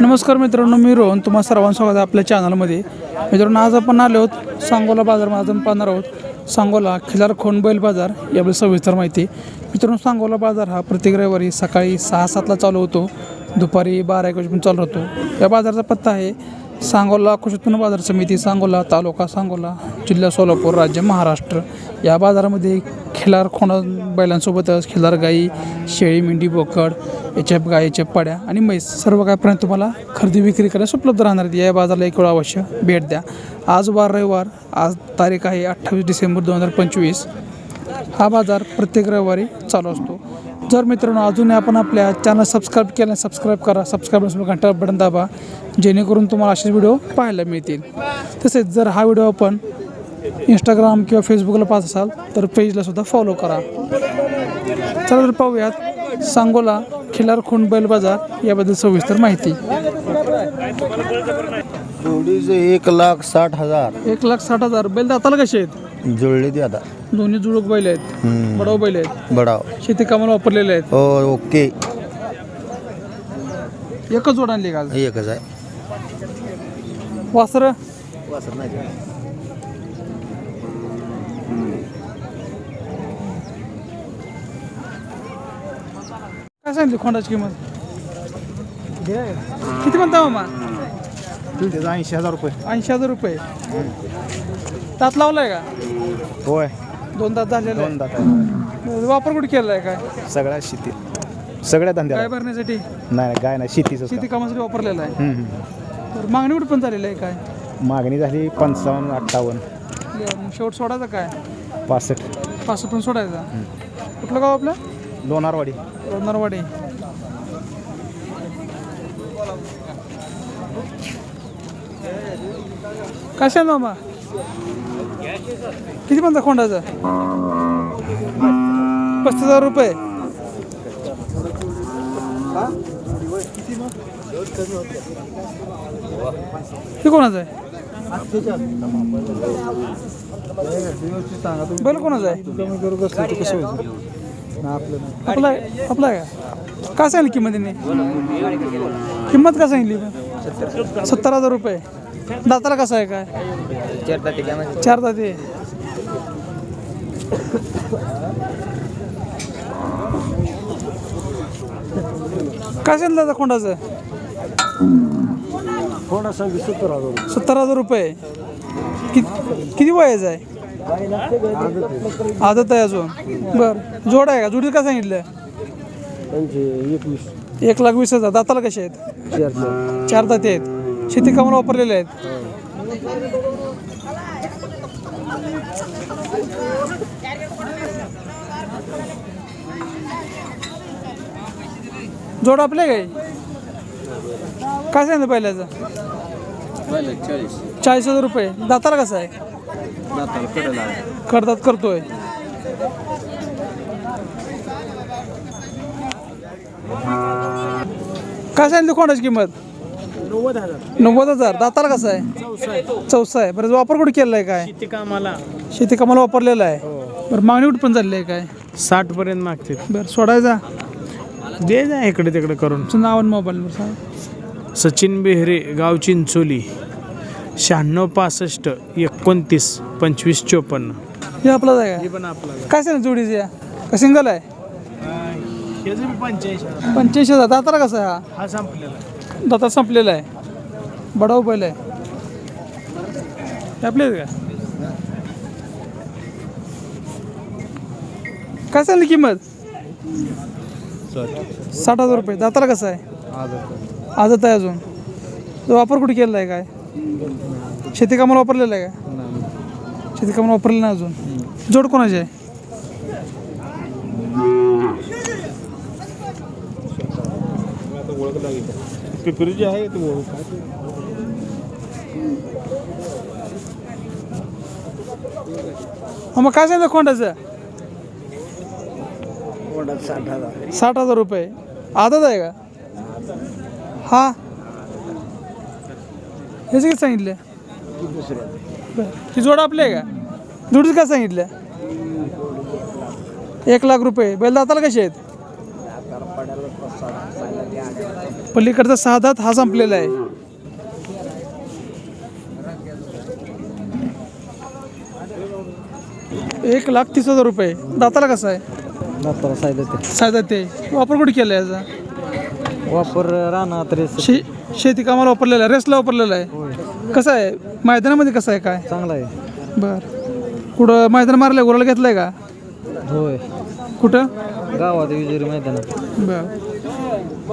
नमस्कार मित्रांनो मी रोहन. तुम्हा सर्वांचं स्वागत आहे आपल्या चॅनलमध्ये. मित्रांनो आज आपण आलो आहोत सांगोला बाजारमध्ये आपण पाहणार आहोत. सांगोला खिलार खोन बैल बाजार याबद्दल सविस्तर माहिती. मित्रांनो सांगोला बाजार हा प्रत्येक रविवारी सकाळी सहा सातला चालू होतो. दुपारी बारा एक वाजेपर्यंत चालू होतो या बाजाराचा पत्ता आहे सांगोला कृषी उत्पन्न बाजार समिती सांगोला तालुका सांगोला जिल्हा सोलापूर राज्य महाराष्ट्र. या बाजारामध्ये खिलार खोंड बैलांसोबतच खिलार गाई शेळी मेंढी बोकड याच्या गायीच्या पाड्या आणि म्हैस सर्व काहीपर्यंत तुम्हाला खरेदी विक्री करण्यास उपलब्ध राहणार आहेत. या बाजाराला एक वेळा अवश्य भेट द्या. आज वार रविवार आज तारीख आहे अठ्ठावीस डिसेंबर दोन हजार पंचवीस. हा बाजार प्रत्येक रविवारी चालू असतो. जर मित्रांनो अजूनही आपण आपल्या चॅनल सबस्क्राईब केलं सबस्क्राईब करा. सबस्क्राईब घंटा बटन दाबा. जेणेकरून तुम्हाला असेच व्हिडिओ पाहायला मिळतील. तसेच जर हा व्हिडिओ आपण इंस्टाग्राम किंवा फेसबुकला पाहत असाल तर पेजला सुद्धा फॉलो करा. चला तर पाहूयात सांगोला खिलार खोंड बैल बाजार याबद्दल सविस्तर माहिती. एक लाख साठ हजार. एक लाख साठ हजार. बैल दाताला कसे आहेत? जुळले ते आता. दोन्ही जुळूक बैल आहेत. हम्म. बडाव बैल आहेत. बडाव. शेती कामाला वापरलेले आहेत. हो ओके. एकच जोड आणली का एकच आहे. वासर? काय सांगितली खोंडाची किंमत? किती म्हणता मामा? ऐंशी हजार रुपये. ऐंशी हजार रुपये. तात लावलाय का? होय. दोन दात झालेले दोन दात आहे. आहे. वापर कुठे केलाय काय? सगळ्या शेती. सगळ्या काय धंद्याला भरण्यासाठी? नाही नाही गाय नाही शेतीचं शेती कामासाठी वापरलेला आहे. तर मागणी कुठे पण झालेली आहे काय? मागणी झाली पंचावन्न अठ्ठावन्न. शेवट सोडायचा काय? पासष्ट. पाच पण सोडायचा. कुठलं गाव आपलं? लोणारवाडी. नरवाडे कशा मामा? किती म्हणता खोंडाचा? पस्तीस हजार रुपये. हे कोणाचं आहे? बैल कोणाचं आहे? आपला आपला आहे का? काय सांगितली किंमत यांनी किंमत का सांगितली? सत्तर हजार रुपये. दाताला कसं आहे काय? चार दाते काय सांगितलं दादा कोंडाचं? सत्तर हजार रुपये. किती किती वयाचं आहे? आदत आहे अजून. बर. जोड आहे का? जोडी काय सांगितलं? एक लाख वीस हजार. दाताला कसे आहेत? चार दाते आहेत. शेती कामाला वापरलेले आहेत. जोड आपले काय काय सांगितलं पहिल्याचं? चाळीस. हजार रुपये. दाताला कसं आहे? करतात करतोय. काय सांगितली कोणाची किंमत? नव्वद हजार. दाताला कसं आहे? चौसा आहे. बरं वापर कुठे केलेला आहे काय? शेती कामाला. शेती कामाला वापरलेला आहे. बरं मागणी कुठे पण झालेली आहे काय? साठ पर्यंत मागते बरं सोडायचा? दे जा इकडे तिकडे करून. तुमचं नाव आणि मोबाईल नंबर सांग. सचिन बेहरे गाव चिंचोली. शहाण्णव पासष्ट एकोणतीस पंचवीस चोपन्न. हे आपलाच आहे का? पण आपला काय सांगितलं जोडीची या? का सिंगल आहे? पंच्याऐंशी पंच्याऐंशी हजार. दाताला कसं आहे हा? हा संपलेला दाता संपलेला आहे. बडाव बैल आहे. हे आपले आहेत का? काय सांगली किंमत? साठ हजार रुपये. दाताला कसं आहे? आजत आहे अजून. तो वापर कुठे केलेला आहे काय? शेती कामाला वापरलेला आहे का शेती कामाला वापरलेलं नाही अजून. जोड कोणाची आहे? पिपरी जे आहे ते हा, मग काय सांगितलं खोंडाचं? साठ हजार. रुपये. आदत आहे का? हा. हेच किती सांगितलं. बरं. ही जोड आपली आहे का? जोडीचं काय सांगितलं? एक लाख रुपये. बैल दाताला कसे आहेत? पलीकडचा सहा दात हा संपलेला आहे. एक लाख तीस हजार रुपये. दाताला कसा आहे? दाताला सायदा ते. साधा ते. वापर कुठे केला आहे याचा? वापर रानात रेस शे शेती कामाला वापरलेला आहे रेसला वापरलेला आहे. कसं आहे? मैदानामध्ये कसं आहे काय? चांगला आहे. बर. कुठं मैदान मारलंय गोराला घेतलंय का? होय. कुठं? गावात विजुरी मैदानात. बर.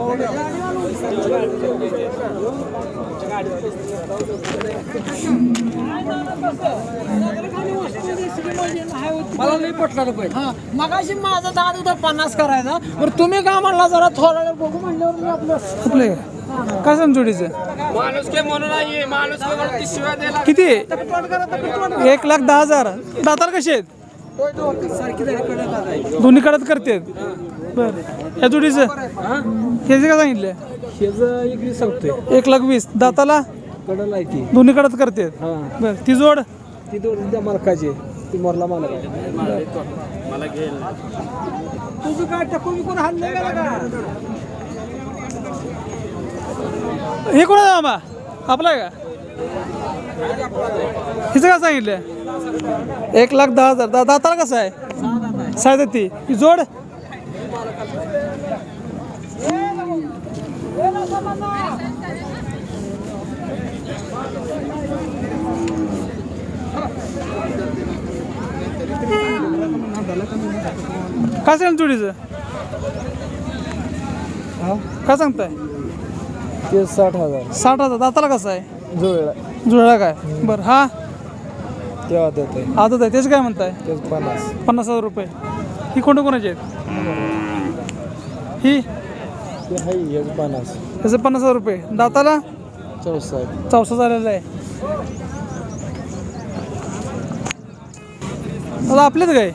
मला नाही पटलं रुपये मगाशी माझा दाद होता पन्नास करायचा. बरं तुम्ही का म्हणला जरा थोडा वेळ बघू म्हणल्यावर मी आपलं आपले काय सांग जोडीचं? किती? आहे? एक लाख दहा हजार. दाताला कसे आहेत? दोन्ही कडत करते? बर. या जोडीचं? ह्याचे काय सांगितलं इकडे सांगतोय एक लाख वीस. दाताला? कडल आहे ती. दोन्ही कडत करते? बर. ती जोड? ती दोन त्या मालकाची ती मोरला मालक तुझं काय टकून कोण हल्ले गेला का हे कोणा मामा? आपला आहे का? हिचं काय सांगितलं एक लाख दहा हजार. दा दाताला कसं आहे? साय ती ही जोड? काय सांग जोडीचं? काय सांगताय? ते साठ हजार. साठ हजार. दाताला कसं आहे? जुळला. जुळला काय? बरं हा? तेव्हा देतोय. आदत आहे त्याचं काय म्हणताय? तेच पन्नास. पन्नास हजार रुपये. ही कोणत्या कोणाची आहेत? ही? ते आहे हेच पन्नास. त्याचं पन्नास हजार रुपये. दाताला? चौसष्ट. चौसा झालेला आहे. आता आपलेच काय?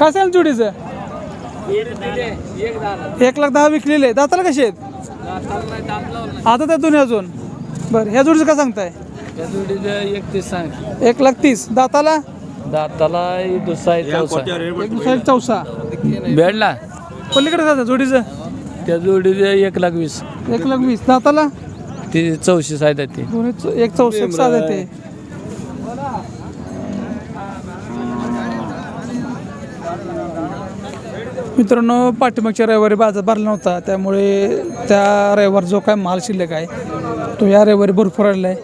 काय सांग जोडीचं? एक लाख दहा विकलेले. दाताला कसे आहेत? आता दोन्ही अजून. बरं ह्या जोडीचं काय सांगताय? एकतीस सांग. एक लाख तीस. दाताला? दाताला दुसरा एक दुसरा एक चौसा. बेडला पलीकडे जातं जोडीचं? त्या जोडीचे एक लाख वीस. एक लाख वीस. दाताला? ती चौशे सायदा ती. दोन्ही चौ- एक चौसा एक साधा ते. मित्रांनो पाठीमागच्या रविवारी बाजार भरला नव्हता त्यामुळे त्या रविवार जो काय माल शिल्लक आहे तो या रविवारी भरपूर आलेला आहे.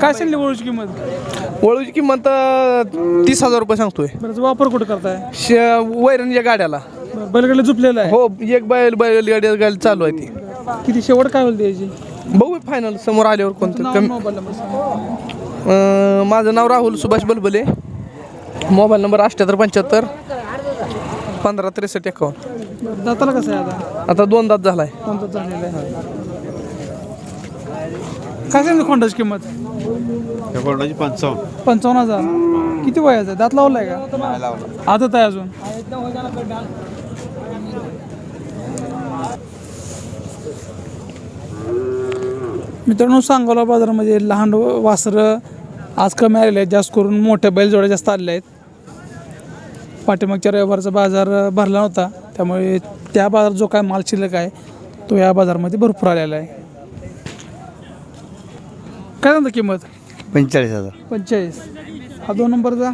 काय सांगली वळूची किंमत? वळूची किंमत तीस हजार रुपये सांगतोय. बरं वापर कुठं करताय? श- वैरणच्या गाड्याला. बरं, बैलगाडीला झुपलेला आहे? हो एक बैल बैल गाडी गाडी चालू आहे ती. किती शेवट काय होईल त्याची? बघू फायनल समोर आल्यावर कोणतं. माझं नाव राहुल सुभाष बलबले. मोबाईल नंबर अठ्ठ्याहत्तर पंच्याहत्तर पंधरा त्रेसष्ट एकावन्न. दाताला कसं आहे आता? आता दोन दात झालाय. कोणतं झालेलं आहे काय सांगितलं खोंडाची किंमत? कोर्टाची पंचावन्न. पंचावन्न हजार. किती वयाचं आहे? दात लावलाय का? आदत आहे अजून. मित्रांनो सांगोला बाजारामध्ये लहान वासरं आज कमी आलेले आहेत. जास्त करून मोठ्या बैलजोड्या जास्त आलेल्या आहेत. पाठीमागच्या रविवारचा बाजार भरला नव्हता. त्यामुळे त्या बाजार जो काय माल शिल्लक आहे तो या बाजारामध्ये भरपूर आलेला आहे. काय सांगता किंमत? पंचेचाळीस हजार. पंचेचाळीस. हा दोन नंबरचा?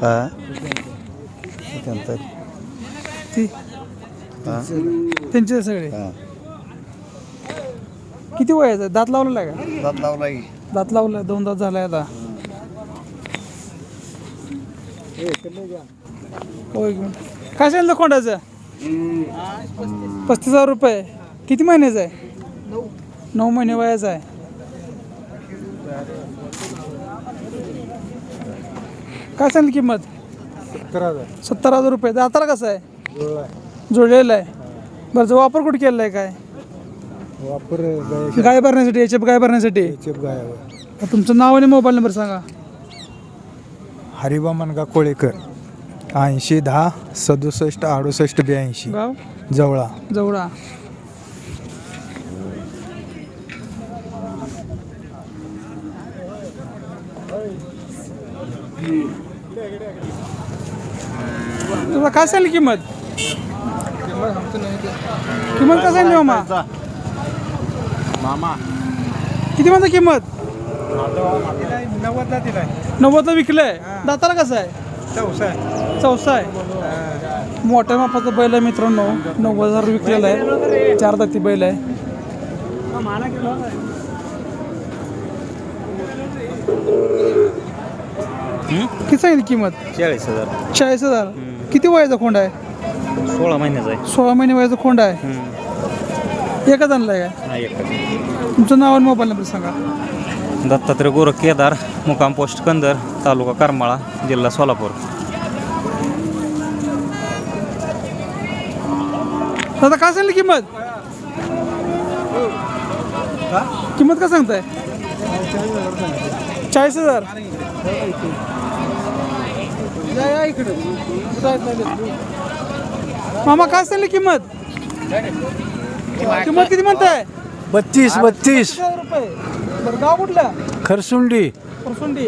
हा. ती? त्यांचे सगळे? किती वयाचं आहे? दात लावलेला आहे का? दात लावला दात लावलाय दोन दात झालाय आता. होय की. काय सांगितलं कोंडाचं पस्तीस हजार रुपये. किती महिन्याचं आहे? नऊ महिने वयाचा आहे. काय सांगितली किंमत? सत्तर हजार. रुपये. दाताला कसं आहे? जुळलेलं आहे. बरं जो वापर कुठे केलेला आहे काय? वापर गाय भरण्यासाठी याच्या गाय भरण्यासाठी? गाय तुमचं नाव आणि मोबाईल नंबर सांगा. हरिबा मनगा कोळेकर ऐंशी दहा सदुसष्ट अडुसष्ट ब्याऐंशी. गाव जवळा. जवळा. तुला काय सांगली किंमत? किंमत काय सांगली मामा? मामा. किती म्हणता किंमत? नव्वदला दिलाय. नव्वदला विकलंय. दाताला कसं आहे? चौसा चौसा आहे मोठ्या मापाचा बैल आहे मित्रांनो. नव्वद हजार विकलेला आहे. चार दाती बैल आहे. किती सांगितली किंमत? चाळीस हजार. चाळीस हजार. किती वयाचा खोंड आहे? सोळा महिन्याचा आहे. सोळा महिने वयाचा खोंड आहे. एकच आणलाय काय हा एक तुमचं नाव आणि मोबाईल नंबर सांगा. दत्तात्रय गोरख केदार मुकाम पोस्ट कंदर तालुका करमाळा जिल्हा सोलापूर. दादा काय सांगली किंमत? किंमत काय सांगताय? चाळीस हजार. मामा काय सांगली किंमत? किंमत किती म्हणताय? बत्तीस बत्तीस. रुपये. बरं गाव कुठलं? खरसुंडी. परसुंडी